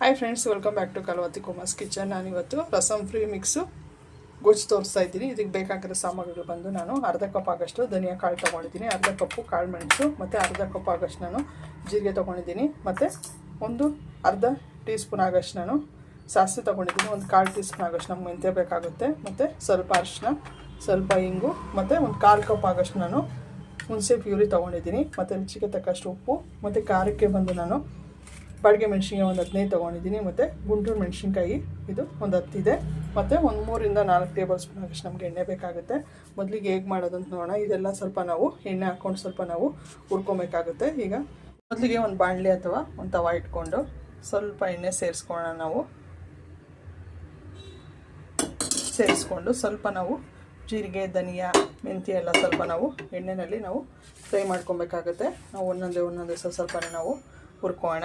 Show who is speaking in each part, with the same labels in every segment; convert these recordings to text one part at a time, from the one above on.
Speaker 1: Hi friends welcome back to Kalavathi Kumar's kitchen ನಾನು ಇವತ್ತು rasam free mix ಗೊಜ್ಜು ತೋರಿಸ್ತಾ ಇದ್ದೀನಿ. ಇದಕ್ಕೆ ಬೇಕಾಗಿರೋ ಸಾಮಗ್ರಿಗಳು ಬಂದು ನಾನು ಅರ್ಧ ಕಪ್ ಆಗಷ್ಟು ಧನಿಯಾ ಕಾಳು ತೊಗೊಂಡಿದ್ದೀನಿ. ಅರ್ಧ ಕಪ್ಪು ಕಾಳು ಮೆಣಸು ಮತ್ತು ಅರ್ಧ ಕಪ್ ಆಗಷ್ಟು ನಾನು ಜೀರಿಗೆ ತೊಗೊಂಡಿದ್ದೀನಿ. ಮತ್ತು ಒಂದು ಅರ್ಧ ಟೀ ಸ್ಪೂನ್ ಆಗಷ್ಟು ನಾನು ಸಾಸಿವೆ ತೊಗೊಂಡಿದ್ದೀನಿ. ಒಂದು ಕಾಲು ಟೀ ಸ್ಪೂನ್ ಆಗಷ್ಟು ನಮ್ಗೆ ಮೆಂತ್ಯ ಬೇಕಾಗುತ್ತೆ. ಮತ್ತು ಸ್ವಲ್ಪ ಅರಿಶಿನ ಸ್ವಲ್ಪ ಇಂಗು, ಮತ್ತು ಒಂದು ಕಾಲು ಕಪ್ ಆಗಷ್ಟು ನಾನು ಹುಣಸೆ ಪ್ಯೂರಿ ತೊಗೊಂಡಿದ್ದೀನಿ. ಮತ್ತು ರುಚಿಗೆ ತಕ್ಕಷ್ಟು ಉಪ್ಪು, ಮತ್ತು ಖಾರಕ್ಕೆ ಬಂದು ನಾನು ಬಾಡಿಗೆ ಮೆಣಸಿನ್ಕಾಯಿ ಒಂದು ಹದಿನೈದು ತೊಗೊಂಡಿದ್ದೀನಿ, ಮತ್ತು ಗುಂಟೂರು ಮೆಣಸಿನ್ಕಾಯಿ ಇದು ಒಂದು ಹತ್ತಿದೆ. ಮತ್ತು ಒಂದು ಮೂರಿಂದ ನಾಲ್ಕು ಟೇಬಲ್ ಸ್ಪೂನ್ ಆಗಷ್ಟು ನಮಗೆ ಎಣ್ಣೆ ಬೇಕಾಗುತ್ತೆ. ಮೊದಲಿಗೆ ಹೇಗೆ ಮಾಡೋದಂತ ನೋಡೋಣ. ಇದೆಲ್ಲ ಸ್ವಲ್ಪ ನಾವು ಎಣ್ಣೆ ಹಾಕ್ಕೊಂಡು ಸ್ವಲ್ಪ ನಾವು ಹುರ್ಕೊಬೇಕಾಗುತ್ತೆ. ಈಗ ಮೊದಲಿಗೆ ಒಂದು ಬಾಣಲೆ ಅಥವಾ ಒಂದು ತವ ಇಟ್ಕೊಂಡು ಸ್ವಲ್ಪ ಎಣ್ಣೆ ಸೇರಿಸ್ಕೊಳ್ಳೋಣ ನಾವು. ಸೇರಿಸ್ಕೊಂಡು ಸ್ವಲ್ಪ ನಾವು ಜೀರಿಗೆ, ಧನಿಯಾ, ಮೆಂತ್ಯ ಎಲ್ಲ ಸ್ವಲ್ಪ ನಾವು ಎಣ್ಣೆಯಲ್ಲಿ ನಾವು ಫ್ರೈ ಮಾಡ್ಕೊಬೇಕಾಗುತ್ತೆ. ನಾವು ಒಂದೊಂದೇ ಒಂದೊಂದೇ ಸ್ವಲ್ಪ ನಾವು ಹುರ್ಕೋಣ.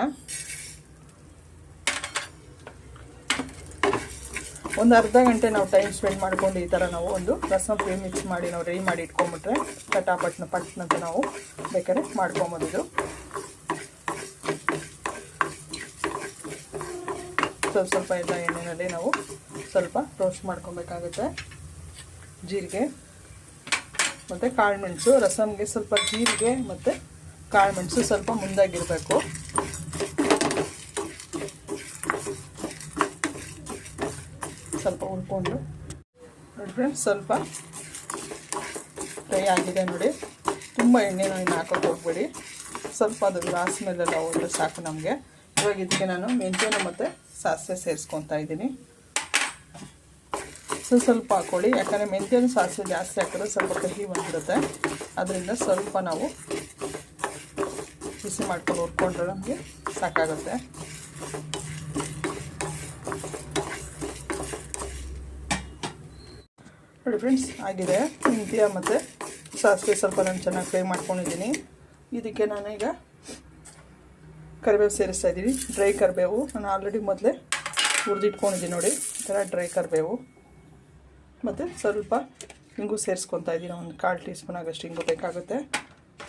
Speaker 1: ಒಂದು ಅರ್ಧ ಗಂಟೆ ನಾವು ಟೈಮ್ ಸ್ಪೆಂಡ್ ಮಾಡ್ಕೊಂಡು ಈ ಥರ ನಾವು ಒಂದು ರಸಂ ಫ್ರೀ ಮಿಕ್ಸ್ ಮಾಡಿ ನಾವು ರೆಡಿ ಮಾಡಿ ಇಟ್ಕೊಂಬಿಟ್ರೆ ಪಟಾಪಟ್ನ ಪಟ್ನಂತ ನಾವು ಬೇಕಾದ್ರೆ ಮಾಡ್ಕೊಂಬೋದು ಸ್ವಲ್ಪ ಸ್ವಲ್ಪ ಎಲ್ಲ ಎಣ್ಣೆಯಲ್ಲಿ ನಾವು ಸ್ವಲ್ಪ ರೋಸ್ಟ್ ಮಾಡ್ಕೊಬೇಕಾಗುತ್ತೆ. ಜೀರಿಗೆ ಮತ್ತು ಕಾಳುಮೆಣಸು ರಸಮ್ಗೆ ಸ್ವಲ್ಪ ಜೀರಿಗೆ ಮತ್ತು ಕಾಳುಮೆಣಸು ಸ್ವಲ್ಪ ಮುಂದಾಗಿರಬೇಕು. ಸ್ವಲ್ಪ ಹುರ್ಕೊಂಡು ನೋಡಿ ಫ್ರೆಂಡ್ಸ್ ಸ್ವಲ್ಪ ಫ್ರೈ ಆಗಿದೆ ನೋಡಿ. ತುಂಬ ಎಣ್ಣೆನೂ ಇನ್ನು ಹಾಕೋಕೆ ಹೋಗ್ಬೇಡಿ. ಸ್ವಲ್ಪ ಅದು ಗ್ಲಾಸ್ ಮೇಲೆಲ್ಲ ಹೋದ್ರೆ ಸಾಕು ನಮಗೆ. ಇವಾಗ ಇದಕ್ಕೆ ನಾನು ಮೆಂತ್ಯನ ಮತ್ತು ಸಾಸಿವೆ ಸೇರಿಸ್ಕೊತಾ ಇದ್ದೀನಿ. ಸೊ, ಸ್ವಲ್ಪ ಹಾಕ್ಕೊಳ್ಳಿ ಯಾಕಂದರೆ ಮೆಂತ್ಯನ ಸಾಸಿವೆ ಜಾಸ್ತಿ ಹಾಕಿದ್ರೆ ಸ್ವಲ್ಪ ಕಹಿ ಬಂದಿರುತ್ತೆ ಅದರಿಂದ ಸ್ವಲ್ಪ ನಾವು ಬಿಸಿ ಮಾಡ್ಕೊಂಡು ಹುರ್ಕೊಂಡ್ರೆ ನಮಗೆ ಸಾಕಾಗುತ್ತೆ. ನೋಡಿ ಫ್ರೆಂಡ್ಸ್ ಆಗಿದೆ. ಮೆಂತ್ಯ ಮತ್ತು? ಸಾಸಿವೆ ಸ್ವಲ್ಪ ನಾನು ಚೆನ್ನಾಗಿ ಫ್ರೈ ಮಾಡ್ಕೊಂಡಿದ್ದೀನಿ. ಇದಕ್ಕೆ ನಾನೀಗ ಕರಿಬೇವು ಸೇರಿಸ್ತಾ ಇದ್ದೀನಿ ಡ್ರೈ ಕರಿಬೇವು. ನಾನು ಆಲ್ರೆಡಿ ಮೊದಲೇ ಹುರಿದಿಟ್ಕೊಂಡಿದ್ದೀನಿ ನೋಡಿ. ಈ ಥರ ಡ್ರೈ ಕರಿಬೇವು. ಮತ್ತು ಸ್ವಲ್ಪ ಹಿಂಗು ಸೇರಿಸ್ಕೊತಾ ಇದ್ದೀನಿ. ಒಂದು ಕಾಲು ಟೀ ಸ್ಪೂನ್ ಆಗಷ್ಟು ಹಿಂಗು ಬೇಕಾಗುತ್ತೆ.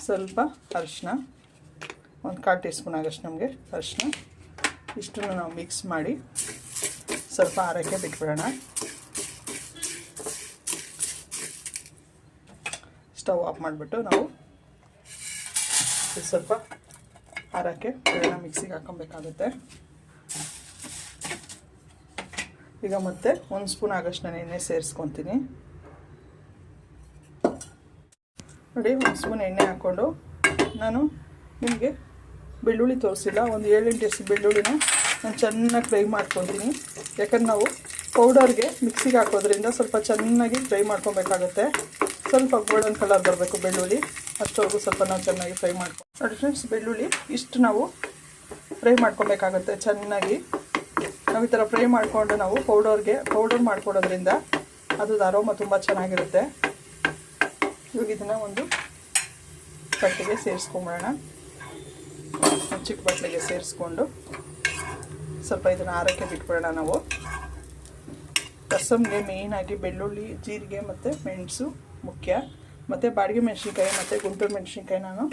Speaker 1: ಸ್ವಲ್ಪ ಅರಿಶಿನ ಒಂದು ಕಾಲು ಟೀ ಸ್ಪೂನ್ ಆಗಷ್ಟು ನಮಗೆ ಅರಿಶಿನ ಇಷ್ಟನ್ನು ನಾವು ಮಿಕ್ಸ್ ಮಾಡಿ ಸ್ವಲ್ಪ ಆರಕ್ಕೆ ಬಿಟ್ಬಿಡೋಣ. ಸ್ಟವ್ ಆಫ್ ಮಾಡಿಬಿಟ್ಟು ನಾವು ಸ್ವಲ್ಪ ಹಾರಕ್ಕೆ ಬೆಳ್ಳ ಮಿಕ್ಸಿಗೆ ಹಾಕೊಬೇಕಾಗುತ್ತೆ ಈಗ ಮತ್ತೆ ಒಂದು ಸ್ಪೂನ್ ಆಗಷ್ಟು ನಾನು ಎಣ್ಣೆ ಸೇರಿಸ್ಕೊತೀನಿ. ನೋಡಿ, ಒಂದು ಸ್ಪೂನ್ ಎಣ್ಣೆ ಹಾಕ್ಕೊಂಡು ನಾನು ನಿಮಗೆ ಬೆಳ್ಳುಳ್ಳಿ ತೋರಿಸಿಲ್ಲ, ಒಂದು ಏಳೆಂಟು ಎಸ್ ಬೆಳ್ಳುಳ್ಳಿನ ನಾನು ಚೆನ್ನಾಗಿ ಫ್ರೈ ಮಾಡ್ಕೊತೀನಿ. ಯಾಕಂದ್ರೆ ನಾವು ಪೌಡರ್ಗೆ ಮಿಕ್ಸಿಗೆ ಹಾಕೋದ್ರಿಂದ ಸ್ವಲ್ಪ ಚೆನ್ನಾಗಿ ಫ್ರೈ ಮಾಡ್ಕೊಬೇಕಾಗುತ್ತೆ. ಸ್ವಲ್ಪ ಗೋಲ್ಡನ್ ಕಲರ್ ಬರಬೇಕು ಬೆಳ್ಳುಳ್ಳಿ. ಅಷ್ಟವರೆಗೂ ಸ್ವಲ್ಪ ನಾವು ಚೆನ್ನಾಗಿ ಫ್ರೈ ಮಾಡ್ಕೊ ನೋಡಿ ಫ್ರೆಂಡ್ಸ್ ಬೆಳ್ಳುಳ್ಳಿ ಇಷ್ಟು ನಾವು ಫ್ರೈ ಮಾಡ್ಕೊಬೇಕಾಗುತ್ತೆ ಚೆನ್ನಾಗಿ. ನಾವು ಈ ಥರ ಫ್ರೈ ಮಾಡಿಕೊಂಡು ನಾವು ಪೌಡರ್ಗೆ ಪೌಡರ್ ಮಾಡ್ಕೊಡೋದ್ರಿಂದ ಅದು ಅರೋಮ ತುಂಬ ಚೆನ್ನಾಗಿರುತ್ತೆ. ಇವಾಗ ಇದನ್ನು ಒಂದು ಬಟ್ಟೆಗೆ ಸೇರಿಸ್ಕೊಂಬಿಡೋಣ ಚಿಕ್ಕ ಬಟ್ಟೆಗೆ ಸೇರಿಸ್ಕೊಂಡು ಸ್ವಲ್ಪ ಇದನ್ನು ಆರಕ್ಕೆ ಬಿಟ್ಬಿಡೋಣ ನಾವು. ರಸಮ್ಗೆ ಮೇಯ್ನಾಗಿ ಬೆಳ್ಳುಳ್ಳಿ, ಜೀರಿಗೆ ಮತ್ತು ಮೆಣಸು ಮುಖ್ಯ. ಮತ್ತು ಬಾಡಿಗೆ ಮೆಣಸಿನ್ಕಾಯಿ, ಮತ್ತು ಗುಂಟೂರು ಮೆಣಸಿನ್ಕಾಯಿ ನಾನು.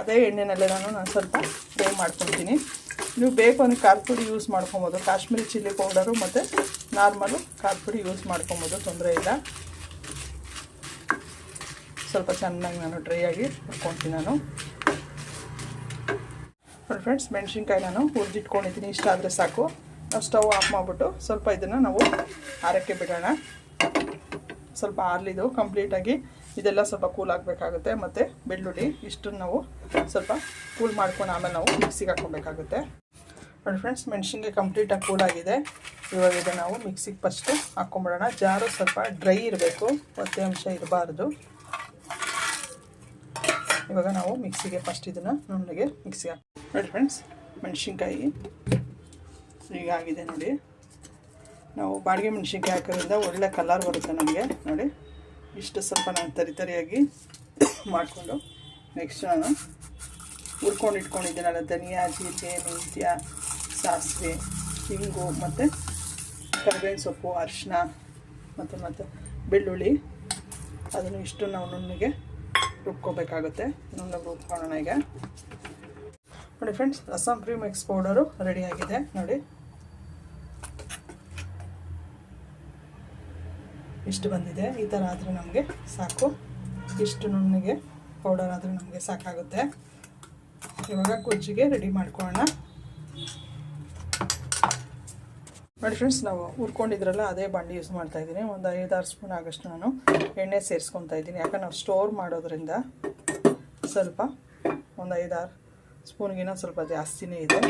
Speaker 1: ಅದೇ ಎಣ್ಣೆನಲ್ಲೇ ನಾನು ನಾನು ಸ್ವಲ್ಪ ಫ್ರೈ ಮಾಡ್ಕೊತೀನಿ ನೀವು ಬೇಕು ಅಂದರೆ ಖಾರ ಪುಡಿ ಯೂಸ್ ಮಾಡ್ಕೊಬೋದು. ಕಾಶ್ಮೀರಿ ಚಿಲ್ಲಿ ಪೌಡರು ಮತ್ತು ನಾರ್ಮಲು ಖಾರ ಪುಡಿ ಯೂಸ್ ಮಾಡ್ಕೊಬೋದು. ತೊಂದರೆ ಇಲ್ಲ. ಸ್ವಲ್ಪ ಚೆನ್ನಾಗಿ ನಾನು ಡ್ರೈ ಆಗಿ ಹುರ್ಕೊತೀನಿ ನಾನು. ನೋಡಿ ಫ್ರೆಂಡ್ಸ್ ಮೆಣಸಿನ್ಕಾಯಿ ನಾನು ಹುರಿದಿಟ್ಕೊಂಡಿದ್ದೀನಿ. ಇಷ್ಟ ಆದರೆ ಸಾಕು. ನಾವು ಸ್ಟವ್ ಆಫ್ ಮಾಡಿಬಿಟ್ಟು ಸ್ವಲ್ಪ ಇದನ್ನು ನಾವು ಆರಕ್ಕೆ ಬಿಡೋಣ. ಸ್ವಲ್ಪ ಆರ್ಲಿದು ಕಂಪ್ಲೀಟಾಗಿ ಇದೆಲ್ಲ ಸ್ವಲ್ಪ ಕೂಲ್ ಆಗಬೇಕಾಗುತ್ತೆ. ಮತ್ತು ಬೆಳ್ಳುಳ್ಳಿ ಇಷ್ಟನ್ನು ನಾವು ಸ್ವಲ್ಪ ಕೂಲ್ ಮಾಡ್ಕೊಂಡು ಆಮೇಲೆ ನಾವು ಮಿಕ್ಸಿಗೆ ಹಾಕ್ಕೊಬೇಕಾಗುತ್ತೆ. ನೋಡಿ ಫ್ರೆಂಡ್ಸ್ ಮೆಣಸಿನ್ಗೆ ಕಂಪ್ಲೀಟಾಗಿ ಕೂಲ್ ಆಗಿದೆ. ಇವಾಗ ಇದೆ ನಾವು ಮಿಕ್ಸಿಗೆ ಫಸ್ಟು ಹಾಕ್ಕೊಂಬಿಡೋಣ. ಜಾರು ಸ್ವಲ್ಪ ಡ್ರೈ ಇರಬೇಕು. ಒತ್ತೆ ಅಂಶ ಇರಬಾರ್ದು. ಇವಾಗ ನಾವು ಮಿಕ್ಸಿಗೆ ಫಸ್ಟ್ ಇದನ್ನು ನುಣ್ಣಗೆ ಮಿಕ್ಸಿಗೆ ಹಾಕಿ ನೋಡಿ ಫ್ರೆಂಡ್ಸ್ ಮೆಣಸಿನ್ಕಾಯಿ ಈಗ ಆಗಿದೆ ನೋಡಿ. ನಾವು ಬಾಡಿಗೆ ಮೆಣಸಿನ್ಕಾಯಿ ಹಾಕೋದ್ರಿಂದ ಒಳ್ಳೆ ಕಲರ್ ಬರುತ್ತೆ ನಮಗೆ. ನೋಡಿ, ಇಷ್ಟು ಸ್ವಲ್ಪ ನಾನು ತರಿ ತರಿಯಾಗಿ ಮಾಡಿಕೊಂಡು ನೆಕ್ಸ್ಟ್ ನಾನು ಹುರ್ಕೊಂಡು ಇಟ್ಕೊಂಡಿದ್ದೀನಲ್ಲ, ಧನಿಯಾ, ಜೀರಿಗೆ, ಮೆಂತ್ಯ, ಸಾಸಿವೆ ಹಿಂಗು ಮತ್ತು ಕರಿಬೇವಿನ ಸೊಪ್ಪು, ಅರಿಶಿನ ಮತ್ತು ಮತ್ತು ಬೆಳ್ಳುಳ್ಳಿ. ಅದನ್ನು ಇಷ್ಟು ನಾವು ನುಣ್ಣಗೆ ರುಬ್ಕೋಬೇಕಾಗುತ್ತೆ. ನುಣ್ಣಗೆ ರುಬ್ಕೊಳ್ಳೋಣ ಈಗ. ನೋಡಿ friends rasam premix powder ರೆಡಿಯಾಗಿದೆ ನೋಡಿ ಇಷ್ಟು ಬಂದಿದೆ. ಈ ಥರ ಆದರೆ ನಮಗೆ ಸಾಕು. ಇಷ್ಟು ನುಣ್ಣಗೆ ಪೌಡರ್ ಆದರೆ ನಮಗೆ ಸಾಕಾಗುತ್ತೆ. ಇವಾಗ ಕುಜ್ಜಿಗೆ ರೆಡಿ ಮಾಡ್ಕೊಳ್ಳೋಣ. ನೋಡಿ ಫ್ರೆಂಡ್ಸ್ ನಾವು ಹುರ್ಕೊಂಡಿದ್ರಲ್ಲ, ಅದೇ ಬಾಂಡಿ ಯೂಸ್ ಮಾಡ್ತಾ ಇದ್ದೀನಿ. ಒಂದು ಐದಾರು ಸ್ಪೂನ್ ಆಗಷ್ಟು ನಾನು ಎಣ್ಣೆ ಸೇರಿಸ್ಕೊತಾ ಇದ್ದೀನಿ. ಯಾಕಂದ್ರೆ ನಾವು ಸ್ಟೋರ್ ಮಾಡೋದ್ರಿಂದ ಸ್ವಲ್ಪ, ಒಂದು ಐದಾರು ಸ್ಪೂನ್ಗಿನ ಸ್ವಲ್ಪ ಜಾಸ್ತಿನೇ ಇದೆ.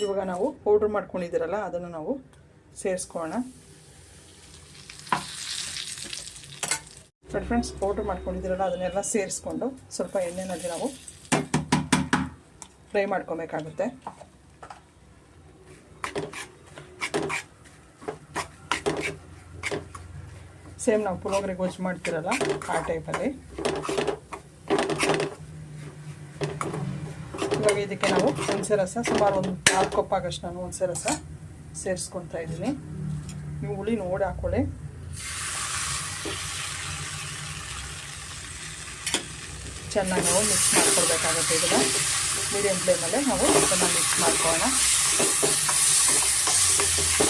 Speaker 1: ಇವಾಗ ನಾವು ಪೌಡ್ರ್ ಮಾಡ್ಕೊಂಡಿದ್ದೀರಲ್ಲ, ಅದನ್ನು ನಾವು ಸೇರಿಸ್ಕೊಳ್ಳೋಣ. ನೋಡಿ ಫ್ರೆಂಡ್ಸ್ ಪೌಡ್ರ್ ಮಾಡ್ಕೊಂಡಿದ್ದೀರಲ್ಲ, ಅದನ್ನೆಲ್ಲ ಸೇರಿಸ್ಕೊಂಡು ಸ್ವಲ್ಪ ಎಣ್ಣೆನಲ್ಲಿ ನಾವು ಫ್ರೈ ಮಾಡ್ಕೊಬೇಕಾಗುತ್ತೆ. ಸೇಮ್ ನಾವು ಪುಳೋಗ್ರೆ ಗೊಜ್ಜು ಮಾಡ್ತಿರಲ್ಲ, ಆ ಟೈಪಲ್ಲಿ ಇದಕ್ಕೆ ನಾವು ಹುಣಸೆ ರಸ, ಸುಮಾರು ಒಂದು ನಾಲ್ಕು ಕಪ್ ಆಗಷ್ಟು ನಾನು ಹುಣಸೆ ರಸ ಸೇರಿಸ್ಕೊತಾ ಇದ್ದೀನಿ. ನೀವು ಹುಳಿ ನೋಡಿ ಹಾಕೊಳ್ಳಿ. ಚೆನ್ನಾಗಿ ನಾವು ಮಿಕ್ಸ್ ಮಾಡ್ಕೊಳ್ಬೇಕಾಗುತ್ತೆ ಇದನ್ನು. ಮೀಡಿಯಮ್ ಫ್ಲೇಮಲ್ಲೇ ನಾವು ಚೆನ್ನಾಗಿ ಮಿಕ್ಸ್ ಮಾಡ್ಕೊಳ್ಳೋಣ.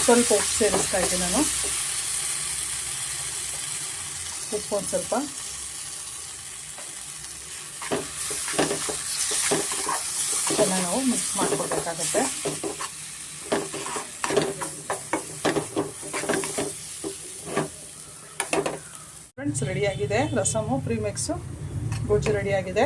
Speaker 1: ಸ್ವಲ್ಪ ಉಪ್ಪು ಸೇರಿಸ್ತಾ ಇದ್ದೀನಿ ನಾನು. ಉಪ್ಪು ಒಂದು ಸ್ವಲ್ಪ ಚೆನ್ನಾಗಿ ನಾವು ಮಿಕ್ಸ್ ಮಾಡ್ಕೊಳ್ಬೇಕಾಗತ್ತೆ ಫ್ರೆಂಡ್ಸ್ ರೆಡಿಯಾಗಿದೆ ರಸಮು ಪ್ರೀ ಮಿಕ್ಸು ಗೊಜ್ಜು ರೆಡಿಯಾಗಿದೆ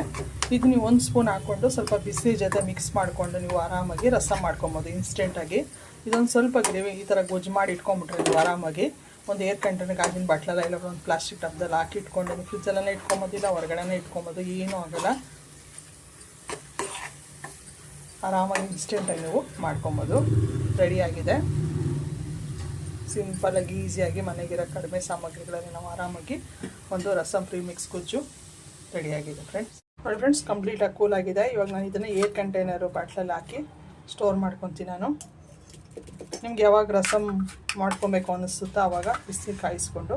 Speaker 1: ಇದು ನೀವು ಒಂದು ಸ್ಪೂನ್ ಹಾಕ್ಕೊಂಡು ಸ್ವಲ್ಪ ಬಿಸಿ ಜೊತೆ ಮಿಕ್ಸ್ ಮಾಡಿಕೊಂಡು ನೀವು ಆರಾಮಾಗಿ ರಸ ಮಾಡ್ಕೊಬೋದು ಇನ್ಸ್ಟೆಂಟಾಗಿ ಇದೊಂದು ಸ್ವಲ್ಪ ಗ್ರೇವಿ ಈ ಥರ ಗೊಜ್ಜು ಮಾಡಿ ಇಟ್ಕೊಂಬಿಟ್ರೆ ನೀವು ಆರಾಮಾಗಿ. ಒಂದು ಏರ್ ಕಂಟೈನರ್ ಗಾಜಿನ ಬಾಟ್ಲಲ್ಲ, ಇಲ್ಲ ಒಂದು ಪ್ಲಾಸ್ಟಿಕ್ ಟಬ್ದಲ್ಲಿ ಹಾಕಿ ಇಟ್ಕೊಂಡು ಫ್ರಿಜ್ಜಲ್ಲೇ ಇಟ್ಕೊಬೋದಿಲ್ಲ ಹೊರಗಡೆನೇ ಇಟ್ಕೊಬೋದು, ಏನೂ ಆಗಲ್ಲ. ಆರಾಮಾಗಿ ಇನ್ಸ್ಟೆಂಟಾಗಿ ನೀವು ಮಾಡ್ಕೊಬೋದು. ರೆಡಿಯಾಗಿದೆ ಸಿಂಪಲಾಗಿ ಈಸಿಯಾಗಿ ಮನೆಗಿರೋ ಕಡಿಮೆ ಸಾಮಗ್ರಿಗಳಲ್ಲಿ ನಾವು ಆರಾಮಾಗಿ ಒಂದು ರಸಂ ಫ್ರೀ ಮಿಕ್ಸ್ ಗುಜ್ಜು ರೆಡಿಯಾಗಿದೆ ಫ್ರೆಂಡ್ಸ್ ನೋಡಿ ಫ್ರೆಂಡ್ಸ್ ಕಂಪ್ಲೀಟಾಗಿ ಕೂಲ್ ಆಗಿದೆ. ಇವಾಗ ನಾನು ಇದನ್ನು ಏರ್ ಕಂಟೈನರು ಬಾಟ್ಲಲ್ಲಿ ಹಾಕಿ ಸ್ಟೋರ್ ಮಾಡ್ಕೊತೀನಿ ನಾನು. ನಿಮ್ಗೆ ಯಾವಾಗ ರಸಂ ಮಾಡ್ಕೊಬೇಕು ಅನ್ನಿಸುತ್ತೋ ಆವಾಗ ಬಿಸಿನೀರು ಕಾಯಿಸ್ಕೊಂಡು,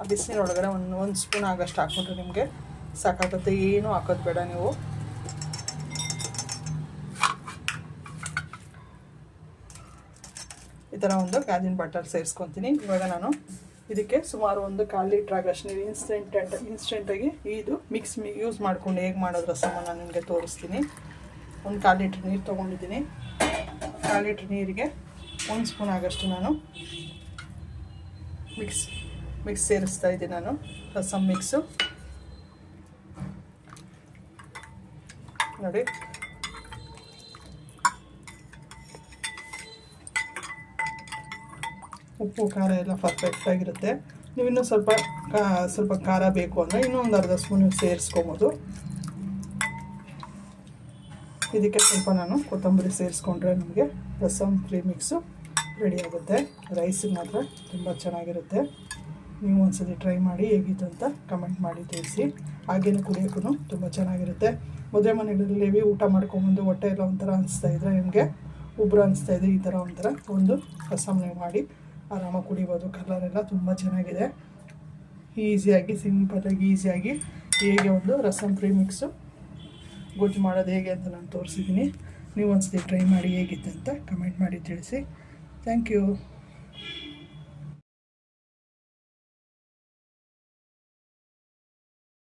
Speaker 1: ಆ ಬಿಸಿನೀರು ಒಂದು ಒಂದು ಸ್ಪೂನ್ ಆಗೋಷ್ಟು ಹಾಕ್ಕೊಂಡ್ರೆ ನಿಮಗೆ ಸಾಕಾಗುತ್ತೆ. ಏನೂ ಹಾಕೋದು ಬೇಡ ನೀವು. ಈ ಥರ ಒಂದು ಗಾಜಿನ ಬಾಟಲ್ ಸೇರಿಸ್ಕೊತೀನಿ. ಇವಾಗ ನಾನು ಇದಕ್ಕೆ ಸುಮಾರು ಒಂದು ಕಾಲು ಲೀಟ್ರ್ ಆಗಷ್ಟು ನೀವು ಇನ್ಸ್ಟೆಂಟ್ ಇನ್ಸ್ಟೆಂಟಾಗಿ ಇದು ಮಿಕ್ಸ್ ಮಿ ಯೂಸ್ ಮಾಡ್ಕೊಂಡು ಹೇಗೆ ಮಾಡೋದು ರಸಮ ನಾನು ನಿಮಗೆ ತೋರಿಸ್ತೀನಿ. ಒಂದು ಕಾಲು ಲೀಟ್ರ್ ನೀರು ತೊಗೊಂಡಿದ್ದೀನಿ. ಕಾಲು ಲೀಟ್ರ್ ನೀರಿಗೆ ಒಂದು ಸ್ಪೂನ್ ಆಗಷ್ಟು ನಾನು ಮಿಕ್ಸ್ ಮಿಕ್ಸ್ ಸೇರಿಸ್ತಾ ಇದ್ದೀನಿ ನಾನು ರಸಮ್ ಮಿಕ್ಸು ನೋಡಿ. ಉಪ್ಪು, ಖಾರ ಎಲ್ಲ ಪರ್ಫೆಕ್ಟಾಗಿರುತ್ತೆ ನೀವು ಇನ್ನೂ ಸ್ವಲ್ಪ ಕಾ, ಸ್ವಲ್ಪ ಖಾರ ಬೇಕು ಅಂದರೆ ಇನ್ನೂ ಒಂದು ಅರ್ಧ ಸ್ಪೂನ್ ಸೇರಿಸ್ಕೊಬೋದು. ಇದಕ್ಕೆ ಸ್ವಲ್ಪ ನಾನು ಕೊತ್ತಂಬರಿ ಸೇರಿಸ್ಕೊಂಡ್ರೆ ನಮಗೆ ರಸಮ್ ಫ್ರೀ ಮಿಕ್ಸು ರೆಡಿ ಆಗುತ್ತೆ. ರೈಸಿಗೆ ಮಾತ್ರ ತುಂಬ ಚೆನ್ನಾಗಿರುತ್ತೆ. ನೀವು ಒಂದ್ಸಲಿ ಟ್ರೈ ಮಾಡಿ ಹೇಗಿತ್ತು ಅಂತ ಕಮೆಂಟ್ ಮಾಡಿ ತಿಳಿಸಿ. ಹಾಗೇನು ಕುಡಿಯೋಕ್ಕೂ ತುಂಬ ಚೆನ್ನಾಗಿರುತ್ತೆ. ಮದುವೆ ಮನೆಗಳಲ್ಲಿ ಊಟ ಮಾಡ್ಕೊಂಬಂದು ಹೊಟ್ಟೆ ಎಲ್ಲ ಒಂಥರ ಅನಿಸ್ತಾ ಇದ್ರೆ ನಿಮಗೆ ಉಬ್ರು ಅನಿಸ್ತಾ ಇದೆ ಈ ಥರ ಒಂಥರ ಒಂದು ರಸಮ್ ನೀವು ಮಾಡಿ ಆರಾಮಾಗಿ ಕುಡಿಬೋದು ಕಲರ್ ಎಲ್ಲ ತುಂಬ ಚೆನ್ನಾಗಿದೆ. ಈಸಿಯಾಗಿ ಸಿಂಪಲಾಗಿ ಈಸಿಯಾಗಿ ಹೇಗೆ ಒಂದು ರಸಂ ಫ್ರೀ ಮಿಕ್ಸು ಗೊಜ್ಜು ಮಾಡೋದು ಹೇಗೆ ಅಂತ ನಾನು ತೋರಿಸಿದ್ದೀನಿ. ನೀವು ಒಂದ್ಸತಿ ಟ್ರೈ ಮಾಡಿ ಹೇಗಿತ್ತು ಅಂತ ಕಮೆಂಟ್ ಮಾಡಿ ತಿಳಿಸಿ. Thank you.